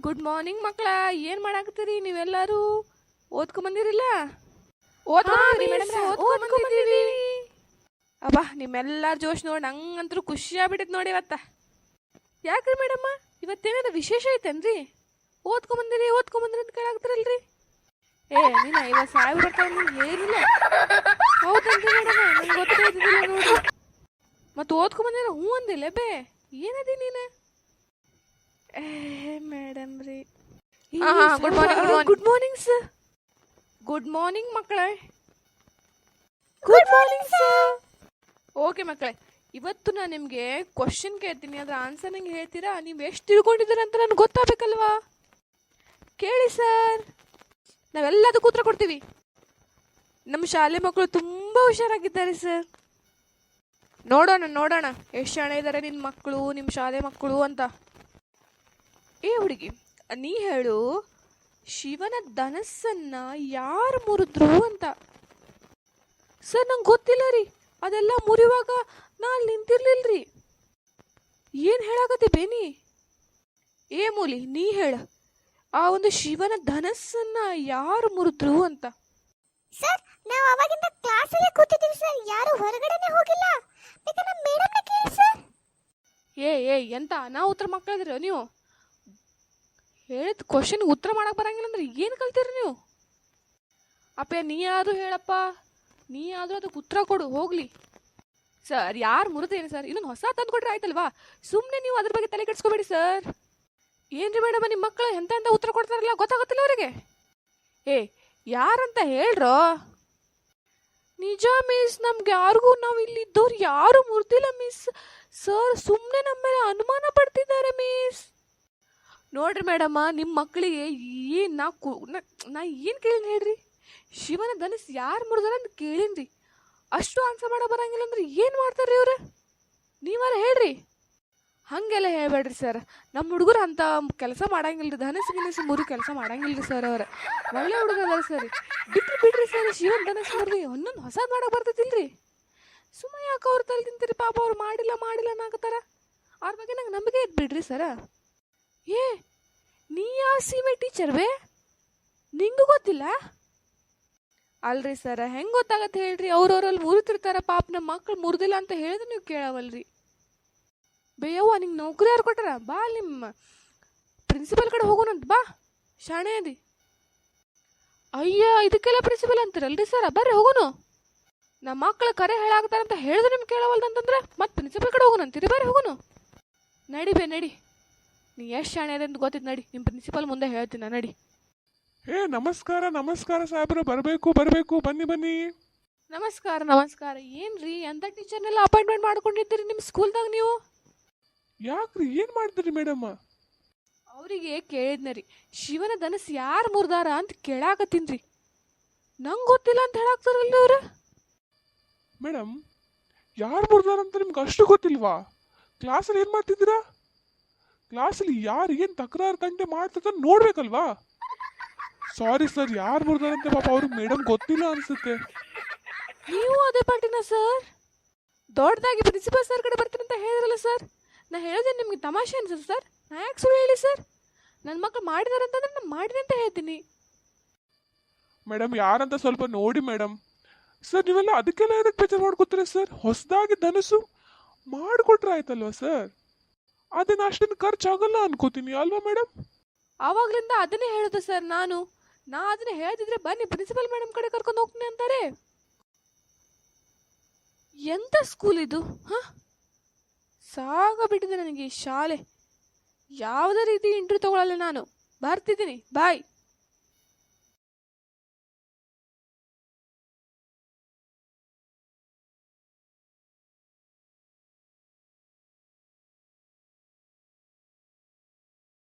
Good morning ಮಕ್ಕಳ. ಏನು ಮಾಡಾಕತ್ತೀರಿ ನೀವೆಲ್ಲರೂ? ಓದ್ಕೊಂಬಂದಿರಿಲ್ಲ ಓದ್ಕೊಂಬಂದಿರಿ ಮೇಡಮ್ ಓದ್ಕೊಂಬಂದಿರಿ ಅಬ್ಬಾ ನಿಮ್ಮೆಲ್ಲರ ಜೋಶ್ ನೋಡಿ ನಂಗಂತೂ ಖುಷಿ ಆಗ್ಬಿಟ್ಟಿದ್ ನೋಡಿ ಇವತ್ತ. ಯಾಕ್ರಿ ಮೇಡಮ್ಮ? ಇವತ್ತೇನಾರ ವಿಶೇಷ ಐತೇನ್ರಿ? ಓದ್ಕೊಂಬಂದಿರಿ ಓದ್ಕೊಂಬಂದ್ರಿ ಅಂತ ಕೇಳಾಗ್ತಿರಲ್ರಿ ಏ ನೀನು ಇವತ್ತು ಸಾವಿರ ಬರ್ತಾವ ಏನಿಲ್ಲ. ಹೌದನ್ರಿ ಮೇಡಮ್? ನಂಗೆ ಗೊತ್ತಾಯ್ತಿದ್ದಿಲ್ಲ ನೋಡಿ. ಮತ್ತು ಓದ್ಕೊಂಬಂದಿರ ಹ್ಞೂ ಅಂದಿಲ್ಲ ಬೇ. ಏನದಿ ನೀನು? ಮೇಡಮ್ ರೀ good morning good morning sir good morning ಮಕ್ಕಳೇ ಗುಡ್ ಮಾರ್ನಿಂಗ್ ಸರ್ ಓಕೆ ಮಕ್ಕಳೇ ಇವತ್ತು ನಾನು ನಿಮಗೆ ಕ್ವಶನ್ ಕೇಳ್ತೀನಿ. ಅದರ ಆನ್ಸರ್ ನಂಗೆ ಹೇಳ್ತೀರಾ? ನೀವು ಎಷ್ಟು ತಿಳ್ಕೊಂಡಿದ್ದೀರ ಅಂತ ನನಗೆ ಗೊತ್ತಾಗಬೇಕಲ್ವಾ? ಕೇಳಿ ಸರ್ ನಾವೆಲ್ಲದಕ್ಕೂ ಉತ್ತರ ಕೊಡ್ತೀವಿ. ನಮ್ಮ ಶಾಲೆ ಮಕ್ಕಳು ತುಂಬ ಹುಷಾರಾಗಿದ್ದಾರೆ ಸರ್ ನೋಡೋಣ ನೋಡೋಣ. ಎಷ್ಟು ಜನ ಇದ್ದಾರೆ ನಿನ್ನ ಮಕ್ಕಳು ನಿಮ್ಮ ಶಾಲೆ ಮಕ್ಕಳು ಅಂತ. ಏ ಹುಡುಗಿ ನೀ ಹೇಳು ಶಿವನ ಧನಸ್ಸನ್ನ ಯಾರು ಮುರಿದ್ರು ಅಂತ. ಸರ್ ನಂಗೆ ಗೊತ್ತಿಲ್ಲ ರೀ. ಅದೆಲ್ಲ ಮುರಿಯುವಾಗ ನಾ ಅಲ್ಲಿ ರೀ ಏನು ಹೇಳಾಕತ್ತಿ ಬೇನಿ? ಏ ಮೂಲಿ ನೀ ಹೇಳ. ಆ ಒಂದು ಶಿವನ ಧನಸ್ಸನ್ನ ಯಾರು ಮುರಿದ್ರು ಅಂತ. ಸರ್ ನಾವು ಅವಾಗಿಂದ ಕ್ಲಾಸಲ್ಲೇ ಕೂತಿದ್ದೀವಿ ಸರ್. ಯಾರು ಹೊರಗಡೆನೆ ಹೋಗಿಲ್ಲ. ಬೇಕಾದ್ರೆ ಮೇಡಮ್ನ ಕೇಳಿ ಸರ್? ಏ ಏ ಎಂತ? ಅನಾಹುತರ ಉತ್ತರ ಮಕ್ಕಳಿದ್ರಿ ನೀವು? ಹೇಳಿದ ಕ್ವಶನ್ ಉತ್ತರ ಮಾಡಕ್ ಬರಂಗಿಲ್ಲ ಅಂದ್ರೆ ಏನು ಕಲ್ತೀರಿ ನೀವು? ಅಪ್ಪ ನೀ ಆದ್ರೂ ಹೇಳಪ್ಪ. ನೀ ಆದ್ರೂ ಅದಕ್ಕೆ ಉತ್ತರ ಕೊಡು, ಹೋಗ್ಲಿ. ಸರ್, ಯಾರು ಮುರಿದೇನು ಸರ್? ಇನ್ನೊಂದು ಹೊಸ ತಂದು ಕೊಟ್ರೆ ಆಯ್ತಲ್ವಾ? ಸುಮ್ಮನೆ ನೀವು ಅದ್ರ ಬಗ್ಗೆ ತಲೆ ಕೆಡ್ಸ್ಕೊಬೇಡಿ ಸರ್. ಏನ್ರಿ ಮೇಡಮ್ ನಿಮ್ಮ ಮಕ್ಕಳು ಎಂತ ಎಂತ ಉತ್ತರ ಕೊಡ್ತಾರಲ್ಲ, ಗೊತ್ತಾಗುತ್ತಿಲ್ಲ ಅವರಿಗೆ. ಏ, ಯಾರಂತ ಹೇಳ್ರೋ? ನಿಜ ಮಿಸ್, ನಮ್ಗೆ ಯಾರಿಗೂ ನಾವು ಇಲ್ಲಿದ್ದವ್ರು ಯಾರು ಮುರಿದಿಲ್ಲ ಮಿಸ್. ಸರ್ ಸುಮ್ಮನೆ ನಮ್ಮ ಮೇಲೆ ಅನುಮಾನ ಪಡ್ತಿದ್ದಾರೆ. ನೋಡ್ರಿ ಮೇಡಮ್ಮ ನಿಮ್ಮ ಮಕ್ಕಳಿಗೆ ಏನು ನಾ ಕು ನಾ- ಏನು ಕೇಳಿನಿ ಹೇಳ್ರಿ? ಶಿವನ ಧನಸ್ ಯಾರು ಮುರಿದಾರ ಅಂತ ಕೇಳೀನ್ರಿ. ಅಷ್ಟು ಆನ್ಸರ್ ಮಾಡೋ ಬರಂಗಿಲ್ಲ ಅಂದ್ರೆ ಏನು ಮಾಡ್ತಾರ್ರಿ ಇವ್ರು ನೀವಾರ ಹೇಳ್ರಿ. ಹಾಗೆಲ್ಲ ಹೇಳ್ಬೇಡ್ರಿ ಸರ್ ನಮ್ಮ ಹುಡುಗರು ಅಂತ ಕೆಲಸ ಮಾಡಂಗಿಲ್ರಿ, ಧನಸ್ ಗಿನಸ್ ಮುರಿ ಕೆಲಸ ಮಾಡಂಗಿಲ್ರಿ ಸರ್ ಅವ್ರ. ಒಳ್ಳೆ ಹುಡುಗ ಸರ್ ಬಿಟ್ರಿ ಬಿಡ್ರಿ ಸರ್ ಶಿವನ್ ಧನಸ್ ಮುರಿದು ಒಂದೊಂದು ಹೊಸ ಮಾಡಕ್ ಬರ್ತೈತಿಲ್ರಿ ಸುಮ್ಮನೆ ಯಾಕೆ ಅವ್ರು ತಲೆ ತಿಂತೀರಿ ಪಾಪ ಅವ್ರು ಮಾಡಿಲ್ಲ ಮಾಡಿಲ್ಲ ಅನ್ನಕತ್ತಾರ? ಅವ್ರ ಬಗ್ಗೆ ನಂಗೆ ನಂಬಿಕೆ ಇದು ಬಿಡ್ರಿ ಸರ ಏ, ನೀ ಯಾ ಸೀಮೆ ಟೀಚರ್ ಬೇ? ನಿಂಗೂ ಗೊತ್ತಿಲ್ಲ? ಅಲ್ರಿ ಸರ ಹೆಂಗೆ ಗೊತ್ತಾಗತ್ತೆ ಹೇಳ್ರಿ? ಅವ್ರವ್ರಲ್ಲಿ ಮುರಿತಿರ್ತಾರ, ಪಾಪ ನಮ್ಮ ಮಕ್ಳು ಮುರಿದಿಲ್ಲ ಅಂತ ಹೇಳಿದ್ರೆ ನೀವು ಕೇಳವಲ್ರಿ. ಬೇಯವ್ವ, ನಿಂಗೆ ನೌಕರಿ ಯಾರು ಕೊಟ್ಟಾರ ಬಾ ನಿಮ್ಮ ಪ್ರಿನ್ಸಿಪಲ್ ಕಡೆ ಹೋಗೋಣಂತ ಬಾ. ಶಾಣೆ ಅದಿ ಅಯ್ಯ, ಇದಕ್ಕೆಲ್ಲ ಪ್ರಿನ್ಸಿಪಲ್ ಅಂತೀರಲ್ರಿ ಸರ ಬರ್ರಿ ಹೋಗೋನು. ನಮ್ಮ ಮಕ್ಳು ಕರೆ ಹೇಳಾಗ್ತಾರ ಅಂತ ಹೇಳಿದ್ರೆ ನಿಮ್ಗೆ ಕೇಳವಲ್ದಂತಂದ್ರೆ ಮತ್ತೆ ಪ್ರಿನ್ಸಿಪಲ್ ಕಡೆ ಹೋಗೋಣಂತೀರಿ, ಬರ್ರಿ ಹೋಗೋನು. ನಡಿ ಬೇ, ನಡಿ. ನೀ ಎಷ್ಟು ಶಾಣೆ ಅದ ಅಂತ ಗೊತ್ತಿತ್ತು ನಡಿ. ನಿಮ್ಮ ಪ್ರಿನ್ಸಿಪಲ್ ಮುಂದೆ ಹೇಳ್ತೀನಿ ನಾ, ನಡಿ. ಏ ನಮಸ್ಕಾರ ನಮಸ್ಕಾರ ಸಾಹೇಬ್ರು ಬರಬೇಕು ಬರಬೇಕು ಬನ್ನಿ ಬನ್ನಿ. ನಮಸ್ಕಾರ ನಮಸ್ಕಾರ. ಏನ್ರಿ ಎಂಥ ಟೀಚರ್ನೆಲ್ಲ ಅಪಾಯಿಂಟ್ಮೆಂಟ್ ಮಾಡ್ಕೊಂಡಿದ್ದೀರಿ ನಿಮ್ಮ ಸ್ಕೂಲ್ದಾಗ ನೀವು? ಯಾಕ್ರಿ ಏನ್ ಮಾಡ್ತೀರಿ ಮೇಡಮ್ಮ ಅವರಿಗೆ ಕೇಳಿದ್ನರಿ ಶಿವನ ಧನಸ್ ಯಾರು ಮುರ್ದಾರ ಅಂತ ಕೇಳಾಕತ್ತೀನ್ರಿ ನಂಗೆ ಗೊತ್ತಿಲ್ಲ ಅಂತ ಹೇಳಾಕ್ತಾರಲ್ಲ ಅವ್ರು? ಮೇಡಮ್ ಯಾರು ಅಂತ ನಿಮ್ಗೆ ಅಷ್ಟು ಗೊತ್ತಿಲ್ವಾ? ಕ್ಲಾಸಲ್ಲಿ ಏನು ಮಾಡ್ತಿದ್ದೀರಾ? ಕ್ಲಾಸಲ್ಲಿ ಯಾರು ಏನು ತಕರಾರು ಗಂಟೆ ಮಾಡ್ತದ ನೋಡ್ಬೇಕಲ್ವಾ? ಸಾರಿ ಸರ್ ಯಾರು ಬರ್ದಾರಂತೆ ಪಾಪ ಅವ್ರಿಗೆ ಮೇಡಮ್ ಗೊತ್ತಿಲ್ಲ ಅನ್ಸುತ್ತೆ. ನೀವು ಅದೇ ಪಾರ್ಟಿನ ಸರ್ ದೊಡ್ಡದಾಗಿ ಪ್ರಿನ್ಸಿಪಲ್ ಸರ್ ಕಡೆ ಬರ್ತೀನಿ ಅಂತ ಹೇಳಿದ್ರಲ್ಲ ಸರ್ ನಾ ಹೇಳಿದೆ ನಿಮಗೆ ತಮಾಷೆ ಅನ್ಸುತ್ತೆ ಸರ್ ನಾ ಯಾಕೆ ಸುಳ್ಳು ಹೇಳಿ ಸರ್ ನನ್ನ ಮಕ್ಕಳು ಮಾಡಿದಾರೆ ಅಂತಂದ್ರೆ ನಾನು ಮಾಡಿದೆ ಅಂತ ಹೇಳ್ತೀನಿ. ಮೇಡಮ್ ಯಾರಂತ ಸ್ವಲ್ಪ ನೋಡಿ ಮೇಡಮ್ ಸರ್ ನೀವೆಲ್ಲ ಅದಕ್ಕೆಲ್ಲ ಏನಕ್ಕೆ ಬೇಜಾರು ಮಾಡ್ಕೊತೀರಾ ಸರ್ ಹೊಸದಾಗಿ ಧನಸು ಮಾಡಿಕೊಟ್ರೆ ಆಯ್ತಲ್ವಾ ಸರ್ ಅದೇನು ಅಷ್ಟೇನು ಖರ್ಚಾಗಲ್ಲ ಅನ್ಕೋತೀನಿ ಅಲ್ವಾ ಮೇಡಮ್ ಆವಾಗ್ಲಿಂದ ಅದನ್ನೇ ಹೇಳುದು ಸರ್ ನಾನು. ನಾ ಅದನ್ನ ಹೇಳ್ತಿದ್ರೆ ಬನ್ನಿ ಪ್ರಿನ್ಸಿಪಲ್ ಮೇಡಮ್ ಕಡೆ ಕರ್ಕೊಂಡು ಹೋಗ್ತೀನಿ ಅಂತಾರೆ. ಎಂತ ಸ್ಕೂಲ್ ಇದು, ಹ? ಸಾಗಬಿಟ್ಟಿದೆ ನನಗೆ ಈ ಶಾಲೆ. ಯಾವುದೇ ರೀತಿ ಇಂಟರ್ವ್ಯೂ ತಗೊಳ್ಳಲ್ಲ ನಾನು. ಬರ್ತಿದ್ದೀನಿ ಬಾಯ್